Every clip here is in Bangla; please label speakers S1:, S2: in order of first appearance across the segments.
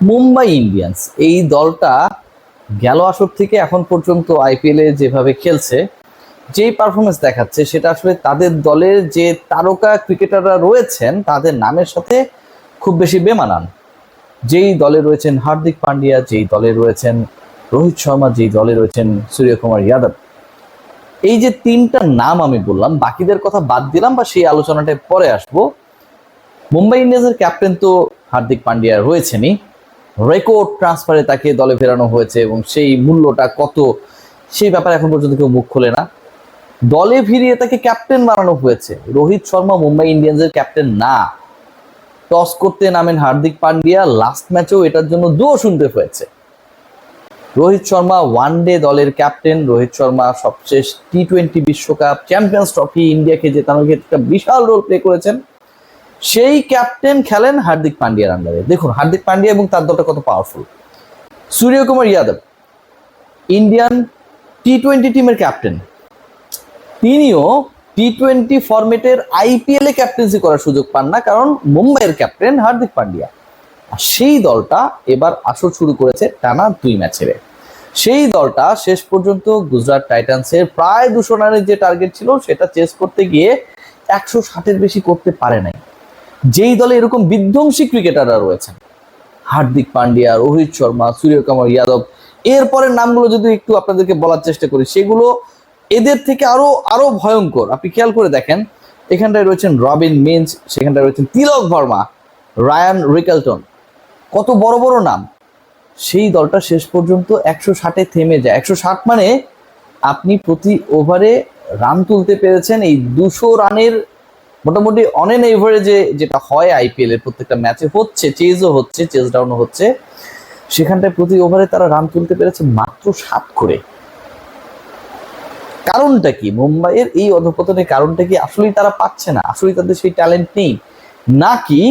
S1: মুম্বাই ইন্ডিয়ান্স। এই দলটা গেল আসর থেকে এখন পর্যন্ত আইপিএল যেভাবে খেলছে, যেই পারফরমেন্স দেখাচ্ছে, সেটা আসলে তাদের দলের যে তারকা ক্রিকেটাররা রয়েছেন, তাদের নামের সাথে খুব বেশি বেমানান। যেই দলে রয়েছেন হার্দিক পান্ডিয়া, যেই দলে রয়েছেন রোহিত শর্মা, যেই দলে রয়েছেন সূর্যকুমার যাদব। এই যে তিনটা নাম আমি বললাম, বাকিদের কথা বাদ দিলাম বা সেই আলোচনাটায় পরে আসব। মুম্বাই ইন্ডিয়ান্সের ক্যাপ্টেন তো হার্দিক পান্ডিয়া রয়েছেনই। রেকর্ড ট্রান্সফারে তাকে দলে ফেরানো হয়েছে এবং সেই মূল্যটা কত, সেই ব্যাপারে এখন পর্যন্ত কেউ মুখ খোলে না। দলে ফিরিয়ে তাকে ক্যাপ্টেন বানানো হয়েছে। রোহিত শর্মা মুম্বাই ইন্ডিয়ান্সের ক্যাপ্টেন না। টস করতে নামেন হার্দিক পান্ডিয়া, লাস্ট ম্যাচেও এটার জন্য দোষ শুনতে হয়েছে। রোহিত শর্মা ওয়ান ডে দলের ক্যাপ্টেন। রোহিত শর্মা সবশেষ টি টোয়েন্টি বিশ্বকাপ চ্যাম্পিয়ন্স ট্রফি ইন্ডিয়াকে জেতানোর ক্ষেত্রে একটা বিশাল রোল প্লে করেছেন। সেই ক্যাপ্টেন খেলেন হার্দিক পান্ডিয়ার আন্ডারে দেখুন, হার্দিক পান্ডিয়া এবং তার দলটা কত powerful Suryakumar Yadav Indian T twenty টিমের ক্যাপ্টেন তিনিও টি টোয়েন্টি ফরম্যাটের আইপিএল ক্যাপ্টেন্সি করার সুযোগ পান না, কারণ মুম্বাইয়ের ক্যাপ্টেন হার্দিক পান্ডিয়া। আর সেই দলটা এবার আসর শুরু করেছে টানা দুই ম্যাচের। সেই দলটা শেষ পর্যন্ত গুজরাট টাইটান্সের প্রায় দুশো রানের যে টার্গেট ছিল, সেটা চেস করতে গিয়ে একশো ষাটের বেশি করতে পারে নাই। যেই দলে এরকম বিধ্বংসী ক্রিকেটাররা রয়েছেন, হার্দিক পান্ডিয়া, রোহিত শর্মা সূর্যকুমার যাদব, এরপরের নামগুলো যদি একটু আপনাদেরকে বলার চেষ্টা করি, সেগুলো এদের থেকে আরও আরও ভয়ঙ্কর। আপনি খেয়াল করে দেখেন, এখানটায় রয়েছেন রবিন মিন্স সেখানটায় রয়েছেন তিলক বর্মা রায়ান রিকেলটন। কত বড় বড় নাম। সেই দলটা শেষ পর্যন্ত একশো ষাটে থেমে যায়। একশো ষাট মানে আপনি প্রতি ওভারে রান তুলতে পেরেছেন এই দুশো রানের মোটামুটি অন এন এভারেজে যেটা হয় আইপিএল এর প্রত্যেকটা ম্যাচে হচ্ছে চেজও হচ্ছে চেজ ডাউনও হচ্ছে। সেখানটায় প্রতি ওভারে তারা রান তুলতে পেরেছে মাত্র সাত করে। কারণটা কি? মুম্বাইয়ের এই অধপতনের কারণটা কি আসলেই তারা পাচ্ছে না? আসলেই তাদের সেই ট্যালেন্ট নেই? নাকি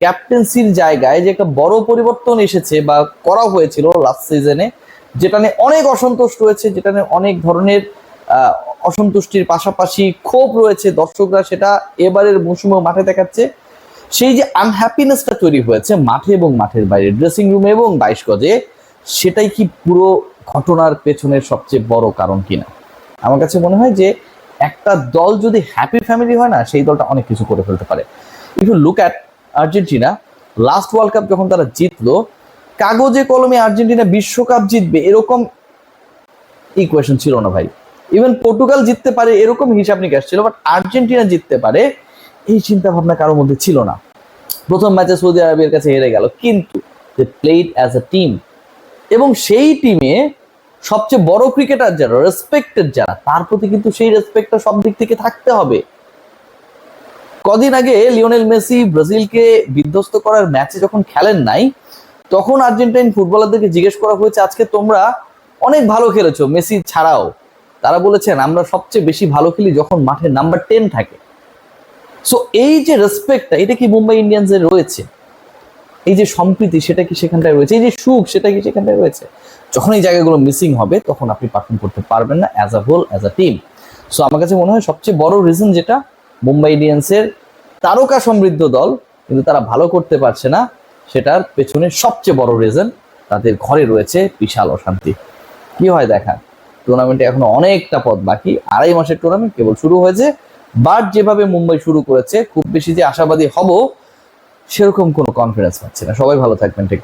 S1: ক্যাপ্টেন্সির জায়গায় যে একটা বড় পরিবর্তন এসেছে বা করা হয়েছিল লাস্ট সিজনে যেটা নিয়ে অনেক অসন্তোষ রয়েছে যেটা নিয়ে অনেক ধরনের অসন্তুষ্টির পাশাপাশি ক্ষোভ রয়েছে দর্শকরা, সেটা এবারের মৌসুমে মাঠে দেখাচ্ছে। সেই যে আনহ্যাপিনেসটা তৈরি হয়েছে মাঠে এবং মাঠের বাইরে ড্রেসিং রুমে এবং বাইশ গজে, সেটাই কি পুরো ঘটনার পেছনের সবচেয়ে বড় কারণ কিনা? আমার কাছে মনে হয় যে একটা দল যদি হ্যাপি ফ্যামিলি হয় না, সেই দলটা অনেক কিছু করে ফেলতে পারে। If look at Argentina last world cup যখন তারা জিতলো, কাগজে কলমে আর্জেন্টিনা বিশ্বকাপ জিতবে, এরকম ইকুয়েশন ছিল না ভাই। ইভেন পর্তুগাল জিততে পারে এরকম হিসাব নিকাশ ছিল বাট আর্জেন্টিনা জিততে পারে, এই চিন্তা ভাবনা কারোর মধ্যে ছিল না। প্রথম ম্যাচে সৌদি আরবের কাছে হেরে গেল, কিন্তু প্লেড অ্যাজ এ টিম এবং সেই টিমে সবচেয়ে বড় ক্রিকেটার যারা রেসপেক্টেড যারা, তার প্রতি কিন্তু সেই রেসপেক্টটা সব দিক থেকে থাকতে হবে। কদিন আগে লিওনেল মেসি ব্রাজিলকে বিধ্বস্ত করার ম্যাচে যখন খেলেন নাই, তখন আর্জেন্টাইন ফুটবলারদেরকে জিজ্ঞেস করা হয়েছে, আজকে তোমরা অনেক ভালো খেলেছো, মেসি ছাড়াও। তারা বলেছেন, আমরা সবচেয়ে বেশি ভালো খেলি যখন মাঠে নাম্বার টেন থাকে। সো এই যে রেসপেক্টটা এটা কি মুম্বাই ইন্ডিয়ান্সের রয়েছে? এই যে সম্প্রীতি, সেটা কি সেখানটায় রয়েছে? এই যে সুখ, সেটা কি সেখানটায় রয়েছে? যখন এই জায়গাগুলো মিসিং হবে, তখন আপনি পারফর্ম করতে পারবেন না as a whole as a team so আমার কাছে মনে হয় সবচেয়ে বড় রিজন যেটা, মুম্বাই ইন্ডিয়ান্সের তারকা সমৃদ্ধ দল, কিন্তু তারা ভালো করতে পারছে না, সেটার পেছনে সবচেয়ে বড় রিজন তাদের ঘরে রয়েছে বিশাল অশান্তি। কি হয় দেখা? টুর্নামেন্টে এখনও অনেকটা পথ বাকি। আড়াই মাসের টুর্নামেন্ট কেবল শুরু হয়েছে। বাট যেভাবে মুম্বাই শুরু করেছে, খুব বেশি যে আশাবাদী হব, সেরকম কোনো কনফিডেন্স পাচ্ছে না। সবাই ভালো থাকবেন টেক